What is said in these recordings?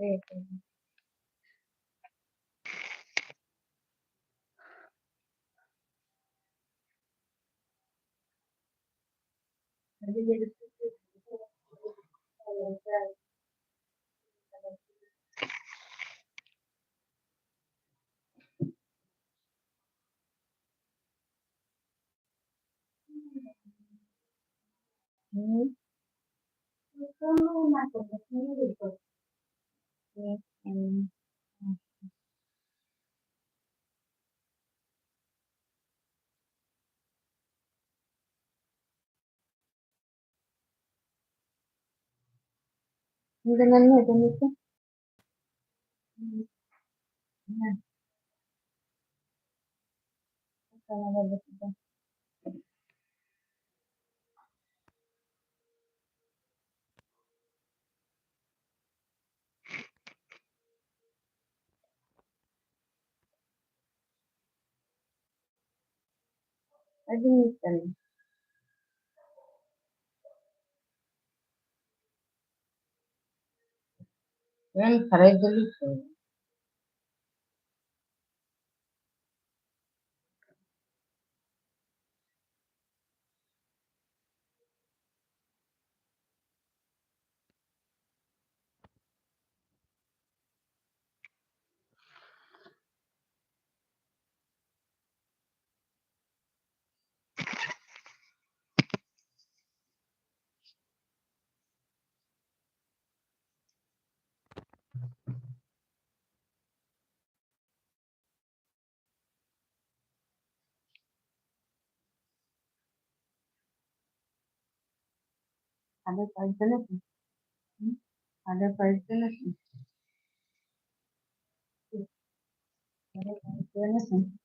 Hum. Então, na coisa, Evet. Neden ne demek? Evet. Evet. Admita-me. Não me. Other possibility. Other possibility. Other possibility.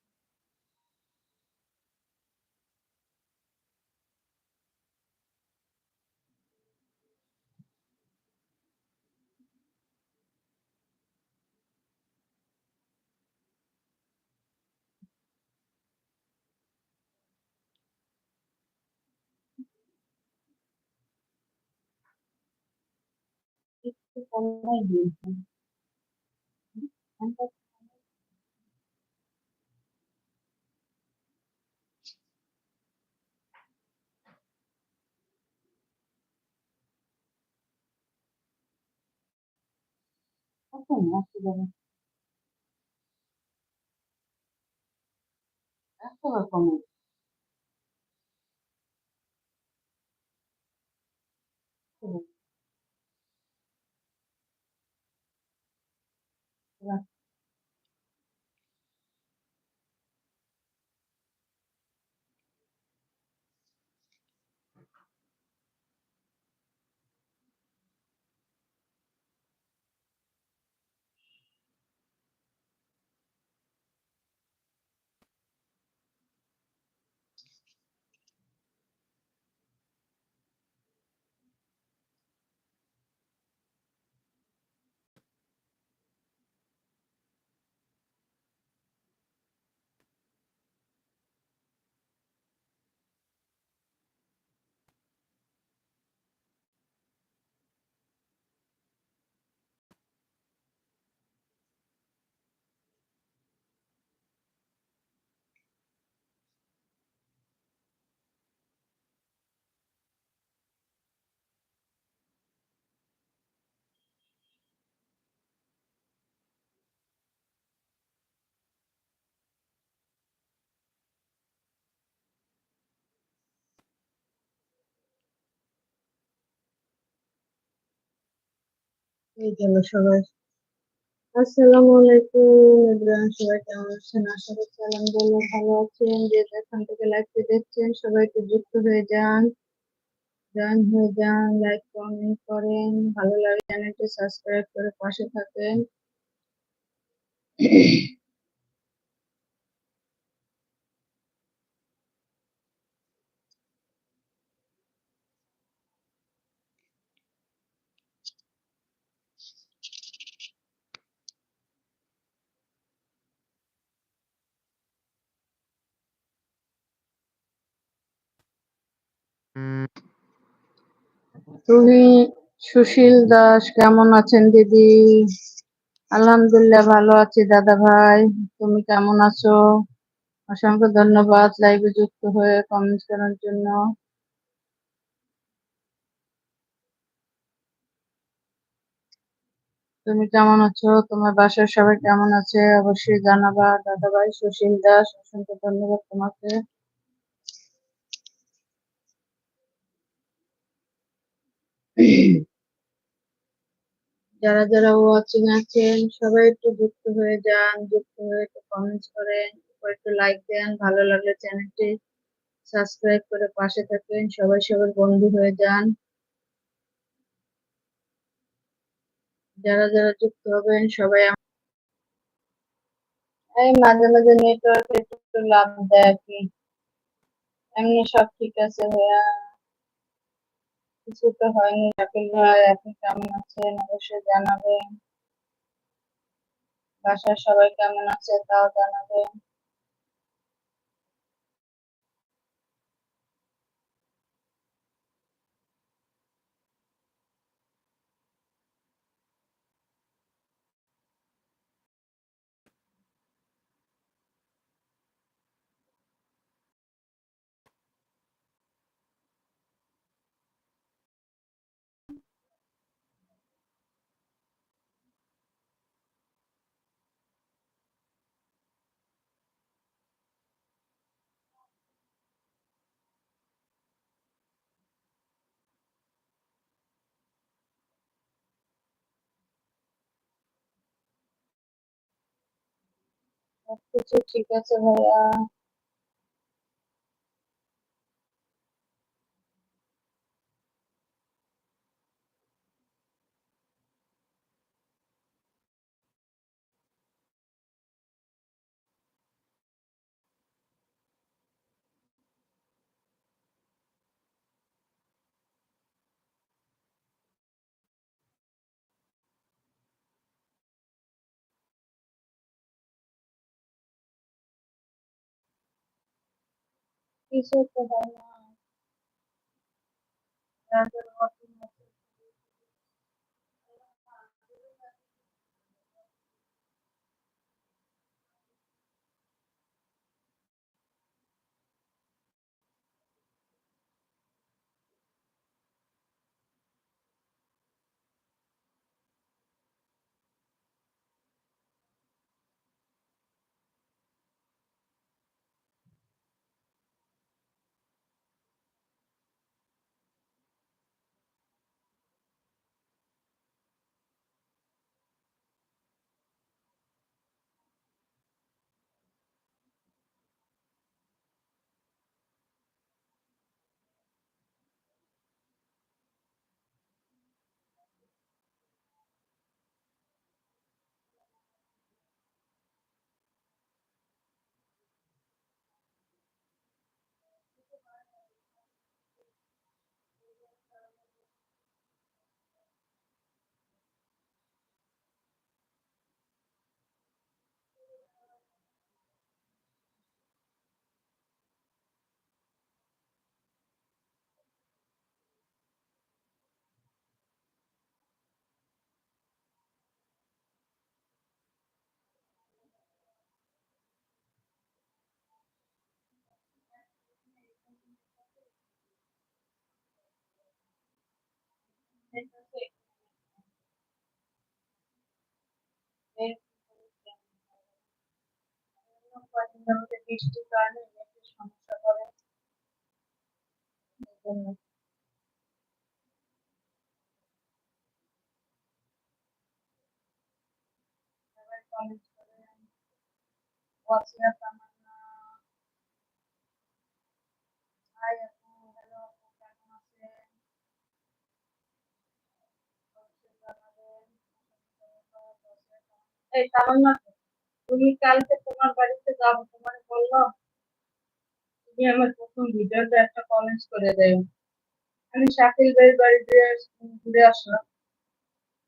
オンラインでいいあとに忘れます。あとはこ、そう এই জন্য সবাই। আসসালামু আলাইকুম ইব্রাহিম সবাই কেমন আছেন? আশা করছি আলহামদুলিল্লাহ ভালো আছেন। যে এখান থেকে লাইভটি দেখছেন, সবাইকে যুক্ত হয়ে যান। জয়েন হয়ে যান লাইক কমেন্ট করেন। ভালো লাগে চ্যানেলটি সাবস্ক্রাইব করে পাশে থাকেন। তুমি সুশীল দাস কেমন আছেন দিদি? আলহামদুলিল্লাহ ভালো আছি দাদা ভাই। তুমি কেমন আছো? অসংখ্য ধন্যবাদ লাইভে যুক্ত হয়ে কমেন্টস করার জন্য। তুমি কেমন আছো? তোমার বাসার সবাই কেমন আছে? অবশ্যই জানাবা। দাদা ভাই, সুশীল দাস, অসংখ্য ধন্যবাদ তোমাকে। যারা যারা ওয়াচিং আছেন, সবাই একটু যুক্ত হয়ে যান, যুক্ত হয়ে একটু কমেন্টস করেন একটু লাইক দেন, ভালো লাগলে চ্যানেলটি সাবস্ক্রাইব করে পাশে থাকেন সবাই সবার বন্ধু হয়ে যান। যারা যারা যুক্ত হবেন, সবাই এই মাঝে মাঝে নেটওয়ার্ক একটু লাভ দেয় আর কি। এমনি সব ঠিক আছে ভাইয়া। কিছু তো হয়নি। রাকিল ভাই এখন কেমন আছেন অবশ্যই জানাবেন বাসার সবাই কেমন আছে? তাও জানাবেন সবকিছু ঠিক আছে ভাইয়া। কিছু তো হয় বৃষ্টির কারণে সমস্যা করে জন্য সবাই কমেন্টস করেন ওয়াসিয়া তামান্না হাই আপু হ্যালো আপু কেমন আছেন অবশ্যই জানাবেন এই তামান্না তুমি কালকে তোমার বাড়িতে যাব তোমার বলল, তুমি আমার প্রথম ভিডিওতে একটা কমেন্টস করে দেয়। আমি শাকিল ভাইয়ের বাড়ি দিয়ে ঘুরে আসলাম।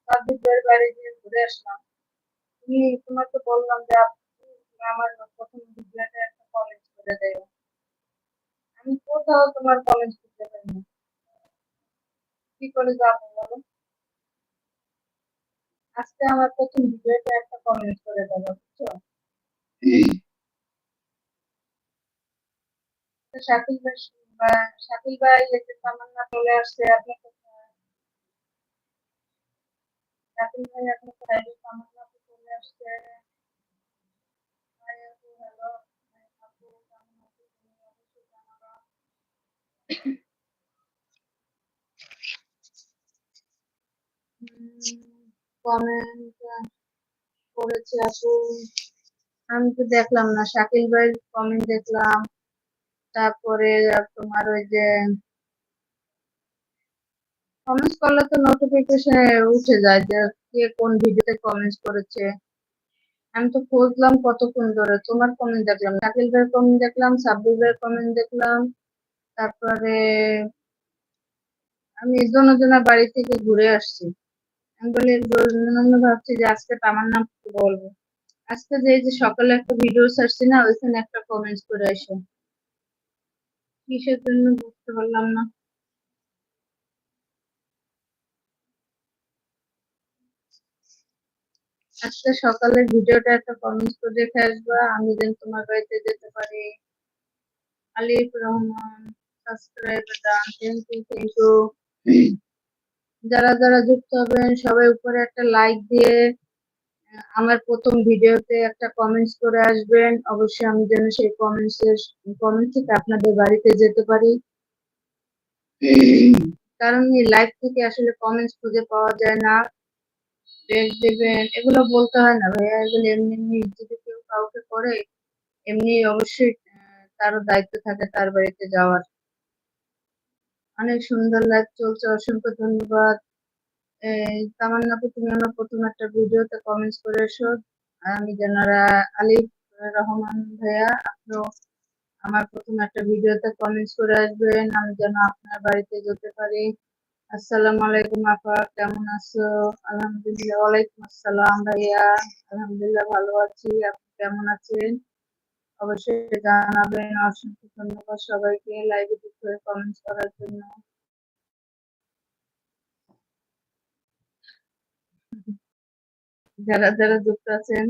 সাব্বির ভাইয়ের বাড়ি দিয়ে ঘুরে আসলাম। তুমি তোমাকে বললাম যে আমার প্রথম ভিডিওতে একটা কমেন্টস করে দেয়। আমি কোথাও তোমার কমেন্টস করতে পারি না। কি করে যাব বলো? আজকে আমার প্রথম ভিডিওতে একটা কমেন্ট করে দেবো বুঝছ? শাকিল ভাই বা- শাকিল ভাই যে তামান্না চলে আসছে আপনি শাকিল ভাই আপনি কোথায়? তামান্না চলে আসছে। হ্যালো কমেন্ট করেছে আপু আমি তো দেখলাম না, শাকিল ভাইয়ের কমেন্ট দেখলাম। তারপরে তোমার ওই যে কমেন্ট করলে তো নোটিফিকেশন উঠে যায় যে কে কোন ভিডিওতে কমেন্ট করেছে। আমি তো খুঁজলাম কতক্ষণ ধরে, তোমার কমেন্ট দেখলাম, শাকিল ভাইয়ের কমেন্ট দেখলাম, সাব্বির ভাইয়ের কমেন্ট দেখলাম। তারপরে আমি জনজনের বাড়ি থেকে ঘুরে আসছি। বলি ভাবছি যে আজকে তামান্না বলব? আজকে যে যে সকালে একটা ভিডিও ছাড়ছি না, ওইখানে একটা কমেন্ট করে আসে। কিসের জন্য বুঝতে পারলাম না। আজকে সকালে ভিডিওটা একটা কমেন্ট করে রেখে আসবা, আমি যেন তোমার বাড়িতে যেতে পারি। Alif Rahman subscribe done thank you thank you যারা যারা যুক্ত হবেন, সবাই উপরে একটা লাইক দিয়ে আমার প্রথম ভিডিওতে একটা কমেন্টস করে আসবেন। অবশ্যই আমি যেন সেই কমেন্টস এর কমেন্ট থেকে আপনাদের বাড়িতে যেতে পারি। কারণ এই লাইভ থেকে আসলে কমেন্টস খুঁজে পাওয়া যায় না। দেবেন এগুলো বলতে হয় না ভাইয়া। এগুলো এমনি এমনি যদি কেউ কাউকে করে, এমনি অবশ্যই তারও দায়িত্ব থাকে তার বাড়িতে যাওয়ার। অনেক সুন্দর লাইভ চলছে অসংখ্য ধন্যবাদ। এই, তামান্না আপু তুমি আমার প্রথম একটা ভিডিওতে কমেন্টস করে এসো। আমি যারা আলিফ রহমান ভাইয়া, আপনিও আমার প্রথম একটা ভিডিওতে কমেন্টস করে আসবেন। আমি যেন আপনার বাড়িতে যেতে পারি। আসসালামু আলাইকুম আপা, কেমন আছো? আলহামদুলিল্লাহ, ওয়ালাইকুম আসসালাম ভাইয়া। আলহামদুলিল্লাহ ভালো আছি, আপনি কেমন আছেন? অবশ্যই জানাবেন। অসংখ্য ধন্যবাদ সবাইকে লাইভে যুক্ত হয়ে কমেন্টস করার জন্য। যারা যারা যুক্ত আছেন